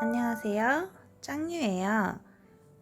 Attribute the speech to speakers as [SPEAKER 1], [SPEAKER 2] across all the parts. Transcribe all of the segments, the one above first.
[SPEAKER 1] 안녕하세요. 짱유예요.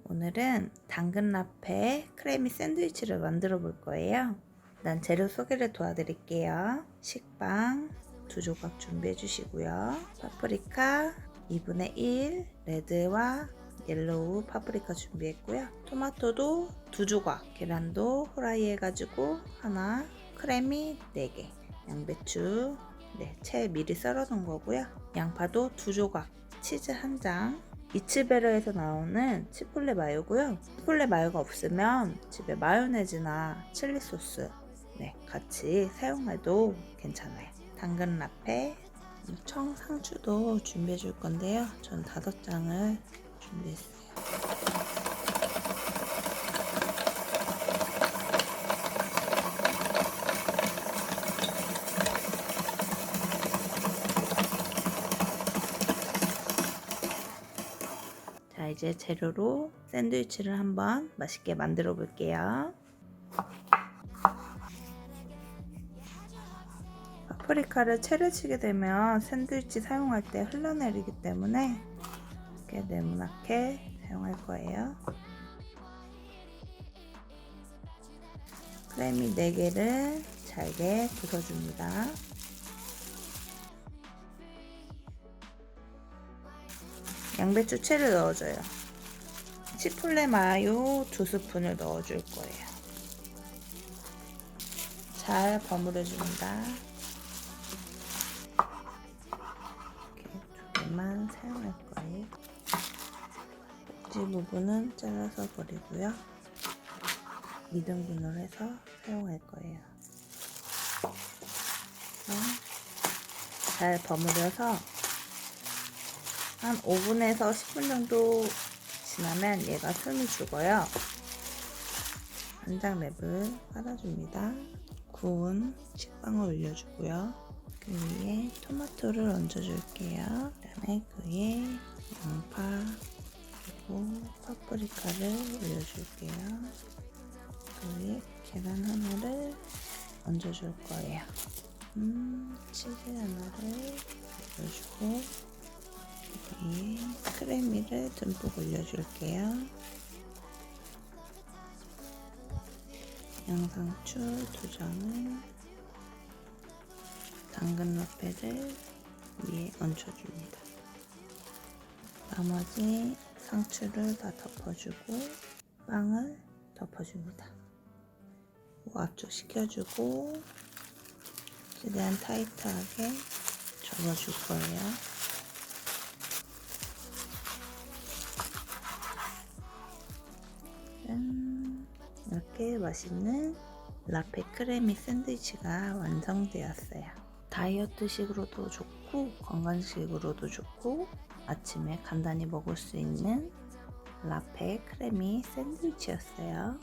[SPEAKER 1] 오늘은 당근 라페 크래미 샌드위치를 만들어 볼 거예요. 일단 재료 소개를 도와드릴게요. 식빵 두 조각 준비해 주시고요. 파프리카 2분의 1 레드와 옐로우 파프리카 준비했고요. 토마토도 두 조각, 계란도 후라이 해가지고 하나, 크래미 4개, 양배추 네, 채 미리 썰어 놓은 거고요. 양파도 두 조각, 치즈 한 장, 이츠베르에서 나오는 치폴레 마요고요. 치폴레 마요가 없으면 집에 마요네즈나 칠리 소스 네, 같이 사용해도 괜찮아요. 당근 라페, 청 상추도 준비해 줄 건데요. 전 다섯 장을 준비했어요. 자, 이제 재료로 샌드위치를 한번 맛있게 만들어 볼게요. 파프리카를 채를 치게 되면 샌드위치 사용할 때 흘러내리기 때문에 이렇게 네모나게 사용할 거예요. 크래미 4개를 잘게 부숴줍니다. 양배추 채를 넣어줘요. 치폴레 마요 두 스푼을 넣어줄 거예요. 잘 버무려줍니다. 이렇게 두 개만 사용할 거예요. 꼭지 부분은 잘라서 버리고요. 2등분을 해서 사용할 거예요. 잘 버무려서 한 5분에서 10분 정도 지나면 얘가 숨이 죽어요. 한장 랩을 깔아줍니다. 구운 식빵을 올려주고요. 그 위에 토마토를 얹어줄게요. 그 다음에 그 위에 양파 그리고 파프리카를 올려줄게요. 그 위에 계란 하나를 얹어줄 거예요. 음, 치즈 하나를 올려주고 위에 크래미를 듬뿍 올려줄게요. 양상추 두 장을 당근 라페를 위에 얹혀줍니다. 나머지 상추를 다 덮어주고 빵을 덮어줍니다. 압축시켜주고 최대한 타이트하게 접어줄 거예요. 이렇게 맛있는 라페 크레미 샌드위치가 완성되었어요. 다이어트식으로도 좋고 건강식으로도 좋고 아침에 간단히 먹을 수 있는 라페 크레미 샌드위치였어요.